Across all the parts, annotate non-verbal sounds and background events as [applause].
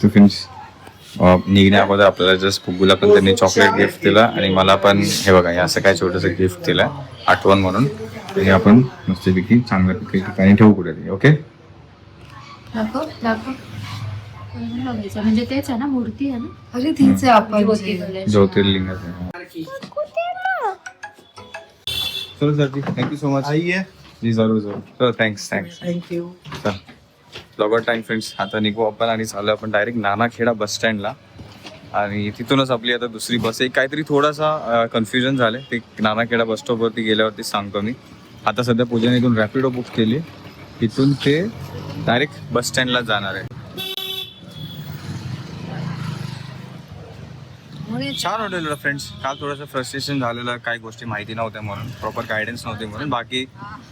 To finish निघण्या अगोदर आपल्याला just पुग्गूला पण त्यांनी चॉकलेट गिफ्ट दिलं आणि मला पण हे बघा हे असं काय छोटस गिफ्ट दिलं आठवण म्हणून. हे आपण मस्तपैकी चांगल्या ठिकाणी ठेवू कुठे ओके? म्हणजे तेच आहे ना मूर्ती आहे ना? अरे तीच आहे आपण ज्योतिर्लिंग. ज्योतिर्लिंगाचं. चलो sir ji thank you so much आइए. जी जरूर जरूर थँक्स थँक्स थैंक यू चल ब्लॉगर टाइम फ्रेंड्स आता निघू आपण आणि चालू आपण डायरेक्ट नानाखेडा बस स्टँडला आणि तिथूनच आपली आता दुसरी बस आहे. काहीतरी थोडासा कन्फ्युजन झालं ते नानाखेडा बस स्टॉपवरती गेल्यावरती सांगतो मी. आता सध्या पूजाने इथून रॅपिडो बुक केली. तिथून ते डायरेक्ट बस स्टँडला जाणार आहे. छान वाटलेलं फ्रेंड्स काल थोडंसं फ्रस्ट्रेशन झालेलं काही गोष्टी माहिती नव्हत्या म्हणून प्रॉपर गायडन्स नव्हते म्हणून बाकी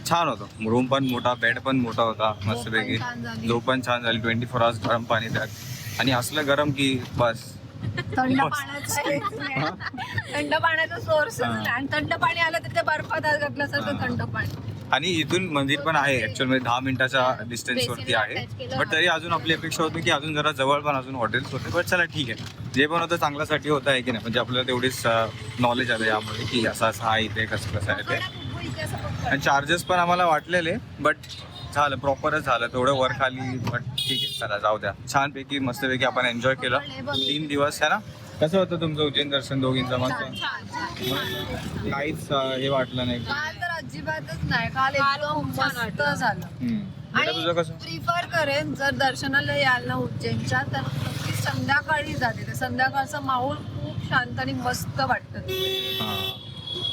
छान होतं. रूम पण मोठा बेड पण मोठा होता मस्तपैकी. झोप पण छान झाली ट्वेंटी फोर आवर्स गरम पाणी त्यात आणि असलं गरम की बस. थंड पाण्याचा [laughs] थंड पाण्याचा सोर्स आणि थंड पाणी आलं तर ते बर्फात घातल्यासारखं थंड पाणी. आणि इथून मंदिर पण आहे ऍक्च्युअल दहा मिनिटाच्या डिस्टन्स वरती आहे. बट तरी अजून आपली अपेक्षा होती की अजून जरा जवळ पण अजून हॉटेल्स होते. बट चला ठीक आहे. जे पण होतं चांगल्यासाठी होतं आहे की नाही? म्हणजे आपल्याला तेवढीच नॉलेज आलं यामध्ये की असं असं आहे इथे कसं कसं आहे ते. आणि चार्जेस पण आम्हाला वाटलेले बट झालं प्रॉपरच झालं. थोडं वर खाली बट ठीक आहे. चला जाऊ द्या. छानपैकी मस्तपैकी आपण एन्जॉय केलं. तीन दिवस आहे ना? कसं होतं तुमचं उज्जैन दर्शन दोघींचं? मस्त? काहीच हे वाटलं नाही. अजिबातच नाही. काल एकदम मस्त झालं. बेटा तुझं कसं? प्रिफर करेन जर दर्शनाला याल ना उज्जैनच्या तर नक्की संध्याकाळी जाते. ते संध्याकाळचा माहोल खूप शांत आणि मस्त वाटतं. तिथे. हा.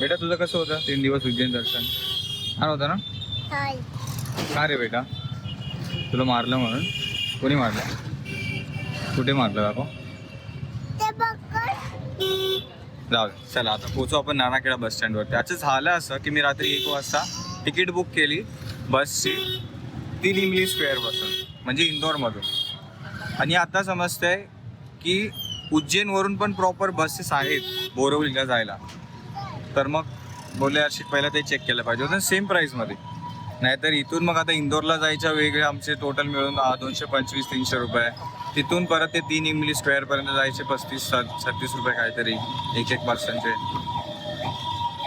बेटा तुझं कसं होतं? तीन दिवस उज्जैन दर्शन. छान होतं ना? का रे बेटा? तुला मारलं म्हणून? कोणी मारलं? कुठे मारलं बाबा? जाऊ चला आता पोचू आपण नानाखेडा बस स्टँडवरती. अच्छा झालं असं की मी रात्री एक वाजता तिकीट बुक केली बसची. ती निमली स्क्वेअर बसून म्हणजे इंदोरमधून. आणि आता समजतंय की उज्जैनवरून पण प्रॉपर बसेस आहेत बोरवलीला जायला. तर मग बोलले यार पहिला ते चेक केलं पाहिजे. होतं सेम प्राईसमध्ये नाहीतर इथून मग आता इंदोरला जायच्या वेगळे आमचे टोटल मिळून दोनशे पंचवीस तीनशे रुपये. तिथून परत ते तीन इंग्लिश स्क्वेअरपर्यंत जायचे पस्तीस सत- छत्तीस रुपये काहीतरी एक एक पर्सनचे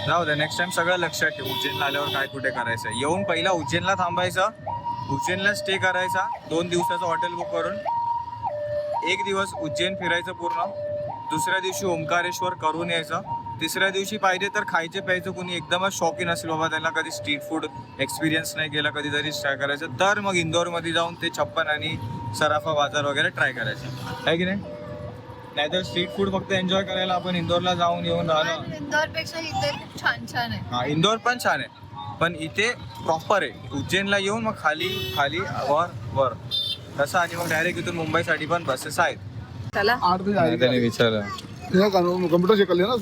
जाऊ दे नेक्स्ट टाइम सगळं लक्षात ठेव उज्जैनला आल्यावर काय कुठे करायचं येऊन पहिला उज्जैनला थांबायचं उज्जैनला स्टे करायचा दोन दिवसाचं हॉटेल बुक करून एक दिवस उज्जैन फिरायचं पूर्ण दुसऱ्या दिवशी ओंकारेश्वर करून यायचं तिसऱ्या दिवशी पाहिजे तर खायचे प्यायचं कोणी एकदमच शौकीन असेल बाबा त्यांना कधी स्ट्रीट फूड एक्सपिरियन्स नाही केला कधीतरी ट्राय करायचं तर मग इंदोरमध्ये जाऊन ते छप्पन आणि सराफा बाजार वगैरे ट्राय करायचं. आहे की नाही? नाहीतर स्ट्रीट फूड फक्त एन्जॉय करायला आपण इंदोरला जाऊन येऊन राहिलो. इंदोरपेक्षा इथे खूप छान छान आहे. हा इंदोर पण छान आहे. पण इथे प्रॉपर आहे. उज्जैनला येऊन मग खाली खाली वर वर. तसं आणि मग डायरेक्ट इथून मुंबईसाठी पण बसेस आहेत. चला. त्याने विचारलं. कर लिया ना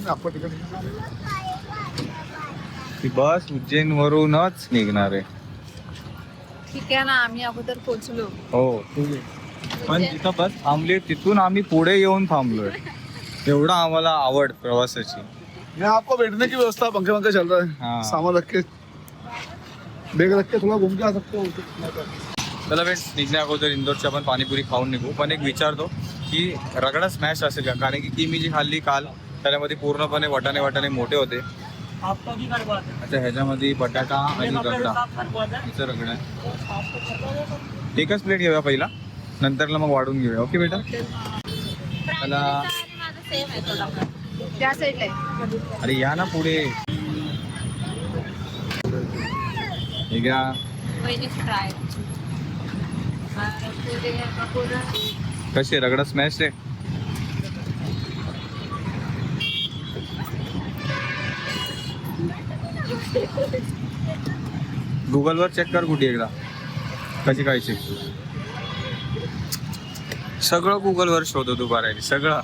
की बस उज्जैन वरूनच निघणार आहे. ठीक आहे ना आम्ही अगोदर पोहोचलो. हो. पण जिथं बस थांबली तिथून आम्ही पुढे येऊन थांबलोय. एवढा आम्हाला आवड प्रवासाची. यहाँ आपको बैठने की व्यवस्था पंखे पंखे चल रहा हाँ। है. सामान रख के। बैग रख के थोड़ा घूम के आ सकते हो। चला फ्रेंड्स निघण्या अगोदर इंदोरची आपण पाणीपुरी खाऊन निघू. पण एक विचारतो की रगडा स्मॅश असेल का? कारण की ती मी जी खाल्ली काल त्याच्यामध्ये पूर्णपणे वटाणे वटाणे मोठे होते. अच्छा ह्याच्यामध्ये बटाटा आणि रगडा. हिचं रगडा आहे. एकच प्लेट घेऊया पहिला. नंतरला मग वाढून घेऊया. ओके बेटा? त्याला आहे. अरे या ना पुढे. हे घ्या. आहे? रगडा स्मॅश आहे? गुगलवर चेक कर कुठे एकदा. कशी खायची सगळं गुगलवर शोधतो बारायला सगळं.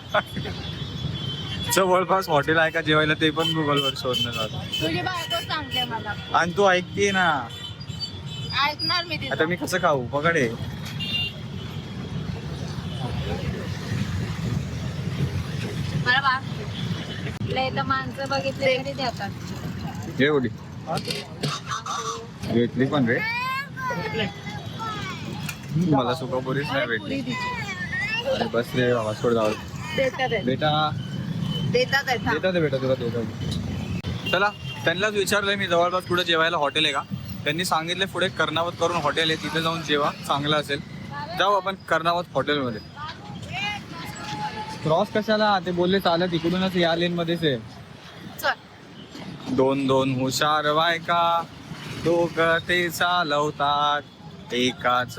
जवळपास हॉटेल आहे का जेवायला ते पण गुगलवर शोधणं जातं तुझी बायको सांगते मला. आणि तू ऐकते ना. ऐकणार मी आता मी कसं खाऊ? पकडे माणसं बघितले देतात. एवढी घेतली पण रे. मला सुकापुरीच नाही भेटली. अरे बस रे बाबा सोड जाऊ. बेटा. देतात बेटा तुला देतात. चला त्यांनाच विचारलंय मी जवळपास पुढे जेवायला हॉटेल आहे का? त्यांनी सांगितले पुढे कर्णावत करून हॉटेल आहे तिथे जाऊन जेवा चांगलं असेल. जाऊ आपण कर्णावत हॉटेलमध्ये. क्रॉस कशाला? ते बोलले चालत इकडूनच या लेन मध्येच आहे. दोन दोन हुशार बायका दोघ ते चालवतात. एकाच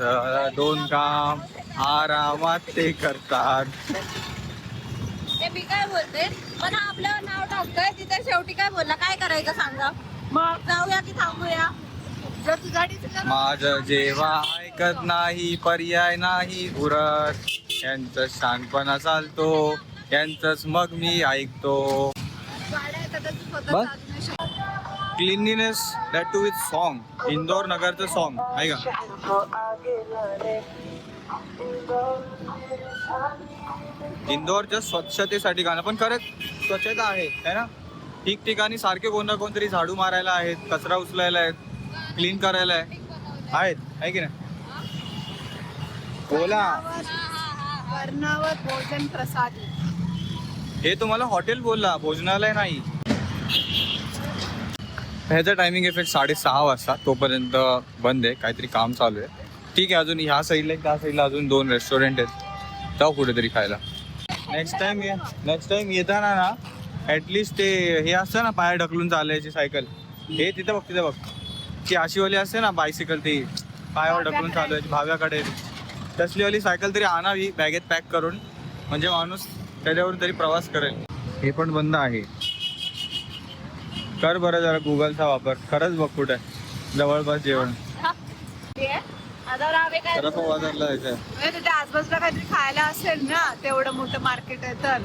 दोन काम आरामात ते करतात. ते मी काय बोलते? पण आपल्यावर नाव टाकतोय तिथे शेवटी काय बोलला? काय करायचं सांगा? मग जाऊया की थांबूया? जर तू गाडीचं कर- माझ जेव्हा ऐकत नाही पर्याय नाही उरत. यांचं शानपणा चालतो यांचंच मग मी ऐकतो. बस. Cleanliness that to with song Indore नगरचं song आहे का इंदोरच्या स्वच्छतेसाठी गाणं. पण खरंच स्वच्छता आहे है ना? ठिकठिकाणी सारखे कोण ना कोणतरी झाडू मारायला आहेत कचरा उचलायला आहेत क्लीन करायला आहे आहेत आहे की नाही? बोला. भोजन प्रसाद. हे तुम्हाला हॉटेल बोलला भोजनालय नाही. ह्याचा टायमिंग इफेक्ट साडेसहा वाजता तोपर्यंत बंद आहे काहीतरी काम चालू आहे. ठीक आहे अजून ह्या साईडला एक त्या साईडला अजून दोन रेस्टॉरंट आहेत. जाऊ कुठेतरी खायला. नेक्स्ट टाइम नेक्स्ट टाइम येताना ना ॲटलिस्ट ते हे असतं ना पाया ढकलून चालायची सायकल हे तिथं बघ तिथं बघ. ती अशीवाली असते ना बायसिकल ती. पायावर ढकलून चालवायची भाव्याकडे. तसलीवाली सायकल तरी आणावी बॅगेत पॅक करून. म्हणजे माणूस त्याच्यावरून तरी प्रवास करेल. हे पण बंद आहे. कर बरं जरा गुगलचा वापर. खरंच बघ कुठे आहे. जवळपास जेवण. जायचं. म्हणजे तिथे आजूबाजूला काहीतरी खायला असेल ना तेवढं मोठं मार्केट आहे तर.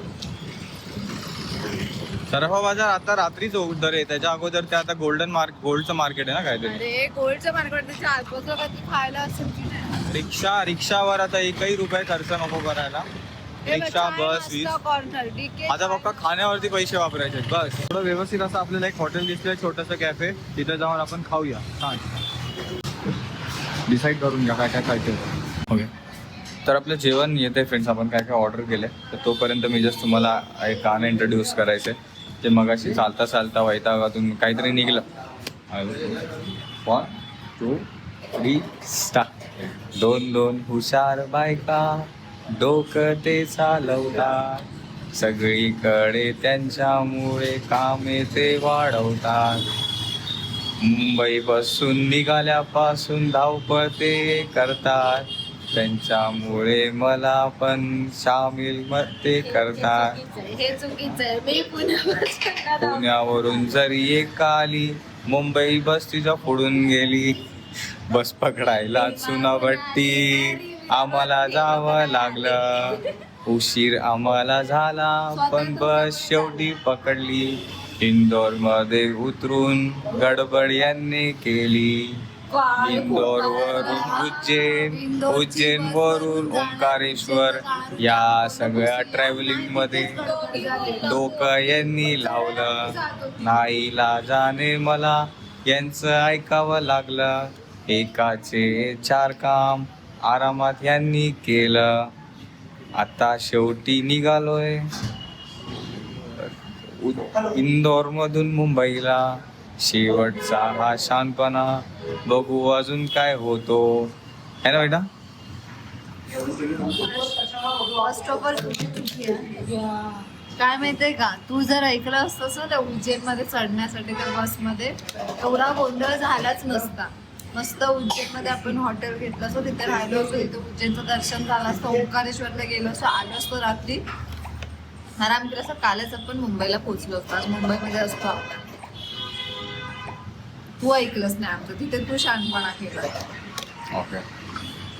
सरफा बाजार आता रात्रीच उद्धर आहे त्याच्या अगोदर ते आता गोल्डन मार्क गोल्डचं मार्केट आहे ना काहीतरी. अरे गोल्डचं मार्केट त्याच्या आजूबाजूला काहीतरी खायला असेल की नाही? रिक्षा रिक्षावर आता एकही रुपये खर्च नको करायला. रिक्षा बस डीके आता फक्त खाण्यावरती पैसे वापरायचे आहेत, बस. थोडं व्यवस्थित असं आपल्याला एक हॉटेल दिसलंय छोटंसं कॅफे तिथे जाऊन आपण खाऊया. छान. डिसाईड करून घ्या काय काय खायचं ओके तर आपलं जेवण येते फ्रेंड्स आपण काय काय ऑर्डर केले तर तोपर्यंत मी जस्ट तुम्हाला एक गाणं इंट्रोड्यूस करायचे ते मगाशी चालता चालता वैतागातून काहीतरी निघलं. वन टू थ्री स्टार्ट दोन दोन हुशार बायका. डोकं ते चालवतात सगळीकडे त्यांच्यामुळे कामे ते वाढवतात. मुंबई बसून निघाल्यापासून धावपळ ते करतात. त्यांच्यामुळे मला पण सामील म- ते करतात. हे चुकीचं आहे. मी पुण्यापासून पुण्यावरून जरी एक आली मुंबई बस तिच्या पुढून गेली. बस पकडायला चुनाभट्टी. आम्हाला जावं लागलं. उशीर आम्हाला झाला पण बस शेवटी पकडली. इंदोरमध्ये उतरून गडबड यांनी केली. इंदोर वरून उज्जैन उज्जैन वरून ओंकारेश्वर या सगळ्या ट्रॅव्हलिंगमध्ये डोकं यांनी लावलं. नाईला जाणे मला यांचं ऐकावं लागलं. एकाचे चार काम आरामात यांनी केलं. आता शेवटी निघालोय. इंदोर मधून मुंबईला. शेवटचा हा शानपणा. बघू अजून काय होतो. है ना बेटा? काय माहितीये का? तू जर ऐकलं असतस ना त्या उज्जैनमध्ये चढण्यासाठी त्या बसमध्ये एवढा गोंधळ झालाच नसता. मस्त उज्जैनमध्ये आपण हॉटेल घेतलं. असतो तिथे राहिलो असतो तिथे उज्जैनचं दर्शन झालं असतं. ओंकारेश्वरला गेलो असतो. आलो असतो रात्री. आराम केला असं कालच आपण मुंबईला पोहोचलो असतो आज मुंबईमध्ये असतो आपण. तू ऐकलंच नाही आमचं. तिथे तू शानपणा केला ओके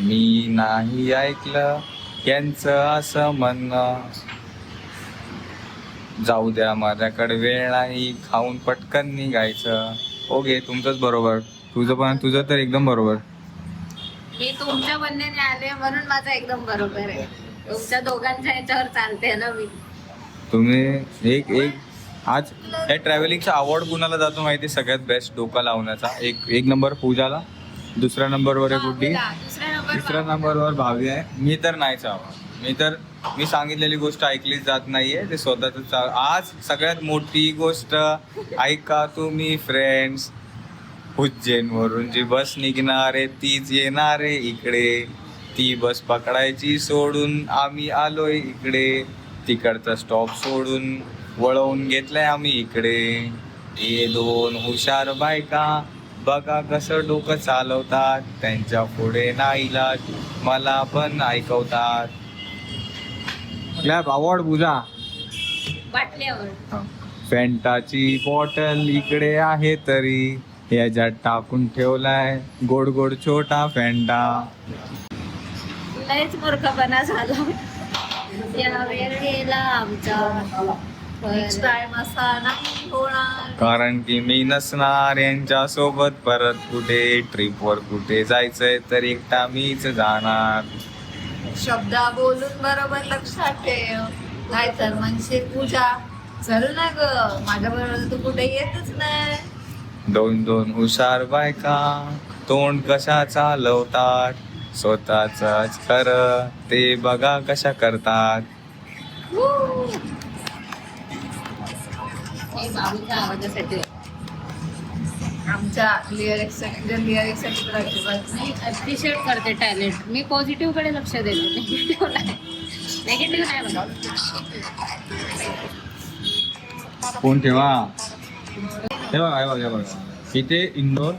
मी नाही ऐकलं. यांचं असं म्हणणं. जाऊ द्या माझ्याकडे वेळ नाही. खाऊन पटकन निघायचं. ओके तुमचंच बरोबर. तुझं पण तुझं तर एकदम बरोबर. मी तुमच्या म्हणण्याने आले म्हणून माझं एकदम बरोबर आहे. तुमच्या दोघांच्या याच्यावर चालते ना मी. तुम्ही एक एक आज या ट्रॅव्हलिंगचा अवॉर्ड कुणाला जातो माहिती आहे? सगळ्यात बेस्ट डोका लावण्याचा. एक एक नंबर पूजाला दुसऱ्या नंबरवर आहे गुड्डी. दुसऱ्या नंबर तिसऱ्या नंबरवर भावी आहे. मी तर नाहीच हवा मी तर मी सांगितलेली गोष्ट ऐकलीच जात नाहीये. ते स्वतःच आज सगळ्यात मोठी गोष्ट ऐका तुम्ही फ्रेंड्स उज्जैन वरून जी बस निघणार आहे तीच येणार आहे इकडे. ती बस पकडायची सोडून आम्ही आलोय इकडे. तिकडचा स्टॉप सोडून वळवून घेतलाय आम्ही इकडे. हे दोन हुशार बायका बघा कसं डोकं चालवतात. त्यांच्या पुढे नाईला मला पण ऐकवतात. क्लॅप अवॉर्ड बुजा. फेंटाची बॉटल इकडे आहे तरी. याच्यात टाकून ठेवलाय. गोड गोड छोटा फेंटा लयच मूर्खपणा झाला. या वेळेला आमचा. नेक्स्ट टाइम असा नाही होणार. कारण की मी नसणार यांच्या सोबत परत कुठे ट्रिपवर कुठे जायचंय तर एकटा मीच जाणार. शब्द बोलून बरोबर लक्षात ठेव. नाहीतर म्हणशील पूजा चल ना ग. माझ्या बरोबर तू कुठे येतच नाही. दोन दोन हुशार बायका तोंड कशा चालवतात? स्वतःच खरं ते बघा कशा करतात. आमच्या लिरिक्स अजिबात मी अप्रिशिएट करते टॅलेंट मी पॉझिटिव्हकडे लक्ष देते निगेटिव्ह नाही. निगेटिव्ह नाही म्हणत. फोन ठेवा? हे बघा हे बघा बघा. इथे इंदोर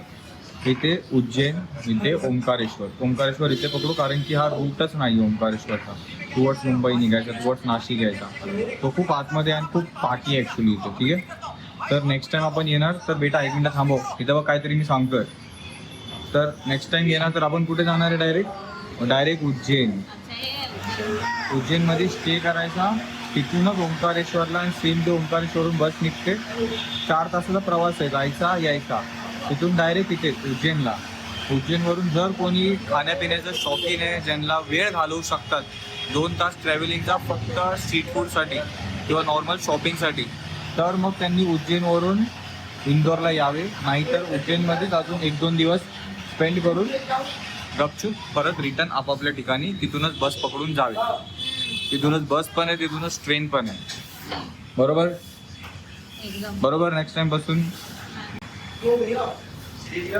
इथे उज्जैन इथे ओंकारेश्वर. ओंकारेश्वर इथे पकडू कारण की हा रूटच नाही ओंकारेश्वरचा. टुवर्ड्स मुंबई निघायचा टुवर्ड्स नाशिक यायचा. तो खूप आतमध्ये आणि खूप पाठी ॲक्च्युली इथे ठीक आहे? तर नेक्स्ट टाइम आपण येणार तर बेटा एक मिनिट थांबव. इथं बघ काहीतरी मी सांगतोय. तर नेक्स्ट टाइम येणार तर आपण कुठे जाणार आहे डायरेक्ट डायरेक्ट उज्जैन. उज्जैनमध्ये स्टे करायचा. तिथूनच ओंकारेश्वरला आणि सिंध ओंकारेश्वरून बस निघते. चार तासाचा प्रवास आहे जायचा यायचा. तिथून डायरेक्ट इथे उज्जैनला. उज्जैनवरून जर कोणी खाण्यापिण्याचं शौकीन आहे ज्यांना वेळ घालवू शकतात दोन तास ट्रॅव्हलिंगचा फक्त स्ट्रीट फूडसाठी किंवा नॉर्मल शॉपिंगसाठी तर मग त्यांनी उज्जैनवरून इंदोरला यावे. नाहीतर उज्जैनमध्येच अजून एक दोन दिवस स्पेंड करून गपचूप परत रिटर्न आपापल्या ठिकाणी तिथूनच बस पकडून जावे. तिथूनच बस पण आहे तिथूनच ट्रेन पण आहे. बरोबर? बरोबर? नेक्स्ट टाइमपासून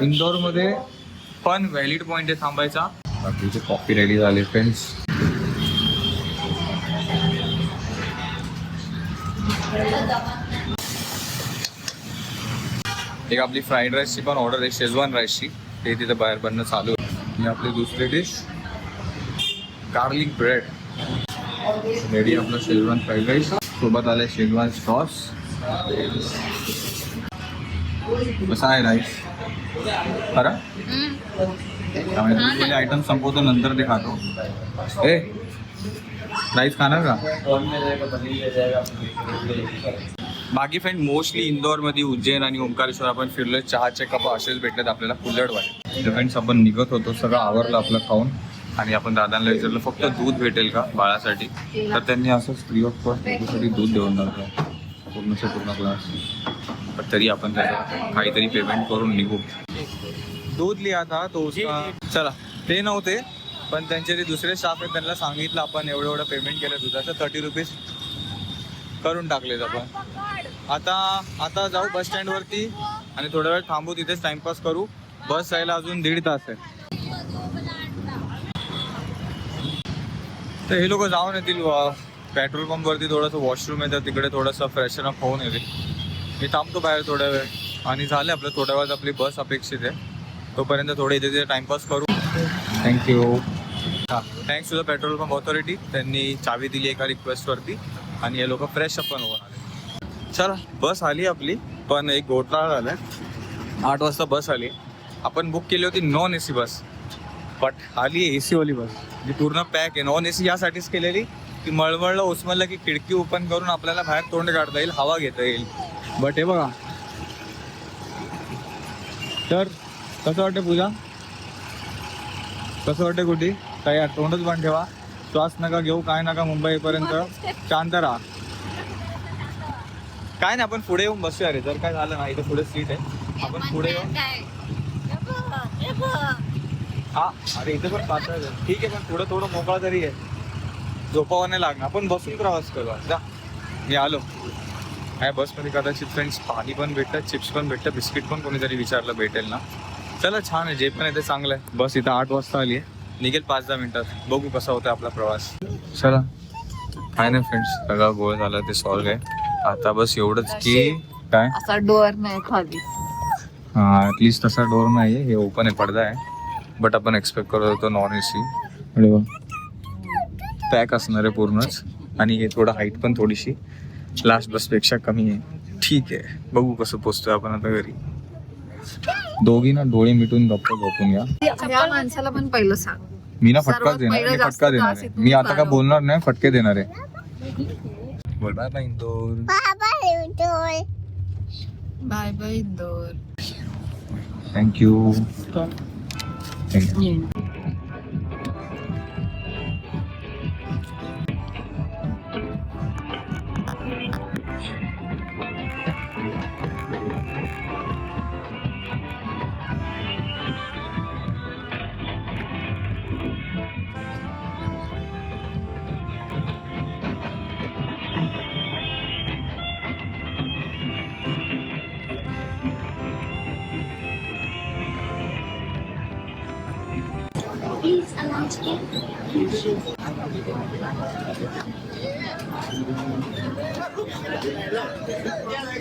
इंदोरमध्ये पण व्हॅलिड पॉईंट आहे थांबायचा. बाकीचे कॉपी रेडी झाले फ्रेंड्स एक आपली फ्राईड राईसची पण ऑर्डर आहे शेजवान राईसची ते तिथे बाहेर बनणं चालू आहे. आपली दुसरी डिश गार्लिक ब्रेड रेडी आपलं शेजवान फ्राईड राईस. सोबत आले शेजवान सॉस. कसा आहे राईस? खरं? त्यामुळे आयटम संपवतो नंतर ते खातो. ए राईस खाणार का? बाकी फ्रेंड मोस्टली इंदोरमध्ये उज्जैन आणि ओंकारेश्वर आपण फिरलो चहाचे कप असेच भेटलेत आपल्याला. कुल्लडवाले फ्रेंड्स आपण निघत होतो. सगळं आवरलं आपलं खाऊन. आणि आपण दादांना विचारलं फक्त दूध भेटेल का बाळासाठी? तर त्यांनी असं फ्री ऑफ कॉस्ट त्याच्यासाठी दूध देऊन टाकलं पूर्णचे पूर्ण क्लास पण तरी आपण त्याचं काहीतरी पेमेंट करून निघू. दूध लिहा था तो उसका चला. ते नव्हते पण त्यांचे जे दुसरे स्टाफ आहेत त्यांना सांगितलं आपण एवढं एवढं पेमेंट केलं दुधाचं थर्टी रुपीज करून टाकलेत आपण. आता आता जाऊ बस स्टँडवरती आणि थोडा वेळ थांबू तिथेच टाइमपास करू. बस जायला अजून दीड तास आहे. तर हे लोक जाऊन येतील पेट्रोल पंपवरती थोडंसं वॉशरूम आहे तर तिकडे थोडंसं फ्रेशन अप होऊन येतील. मी थांबतो बाहेर थोड्या वेळ. आणि झालं आपलं थोड्या वेळात आपली बस अपेक्षित आहे. तोपर्यंत थोडे इथे तिथे टाइमपास करू. थँक्यू हां thanks to the petrol pump authority त्यांनी चावी दिली एका रिक्वेस्टवरती आणि हे लोक फ्रेश अप पण होऊन आले चला बस आली आपली पण एक घोटाळा आहे आठ वाजता बस आली. आपण बुक केली होती non A C bus. But आली ए सीवाली बस. जी पूर्ण पॅक आहे. नॉन ए सी यासाठीच केलेली. की मळमळलं उचमळलं की खिडकी ओपन करून आपल्याला बाहेर तोंड काढता येईल हवा घेता येईल. बट हे बघा. तर कसं वाटतं पूजा? कसं वाटतं कुठे काय तोंडच बंद ठेवा. श्वास नका घेऊ काय नका मुंबईपर्यंत. शांत राहा. काय नाही आपण पुढे येऊन बसूया रे. जर काय झालं ना इथे पुढे सीट आहे. आपण पुढे येऊन हा अरे इथे पण पातळ आहे. ठीक आहे पण थोडं थोडं मोकळा तरी आहे. झोपावं नाही लागणार. आपण बसून प्रवास करू जा. मी आलो. काय बसमध्ये कदाचित फ्रेंड्स पाणी पण भेटतं चिप्स पण भेटतं बिस्किट पण कोणीतरी विचारलं भेटेल ना. चला छान आहे. जे पण आहे ते चांगलं आहे. बस इथं आठ वाजता आली आहे. निघेल पाच दहा मिनिटात. बघू कसा होता आपला प्रवास. चला. काय नाही फ्रेंड्स सगळा गोळ झाला ते सॉल्व आहे. आता बस एवढंच की काय? असा डोअर नाही खाली. हा ॲटलिस्ट तसा डोर नाही आहे हे ओपन आहे पडदा आहे. बट आपण एक्सपेक्ट करत होतो नॉन ए सी पॅक असणार आहे पूर्णच. आणि हे थोडं हाईट पण थोडीशी. लास्ट बसपेक्षा कमी आहे. ठीक आहे. बघू कसं पोचतोय आपण आता घरी. दोघी ना डोळे मिटून गप्प झोपून या. या माणसाला पण पहिलं सांग. मी ना फटकाच देणार. मी फटका देणार आहे. मी आता काय काढव. बोलणार नाही फटके देणार आहे. बोल bye bye Indore. Bye bye Indore. Thank you thank you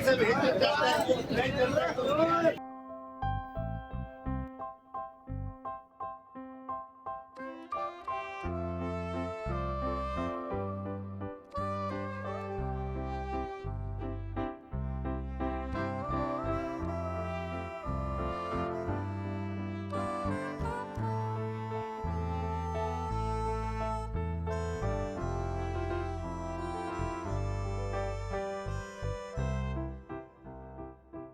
sub Hindustan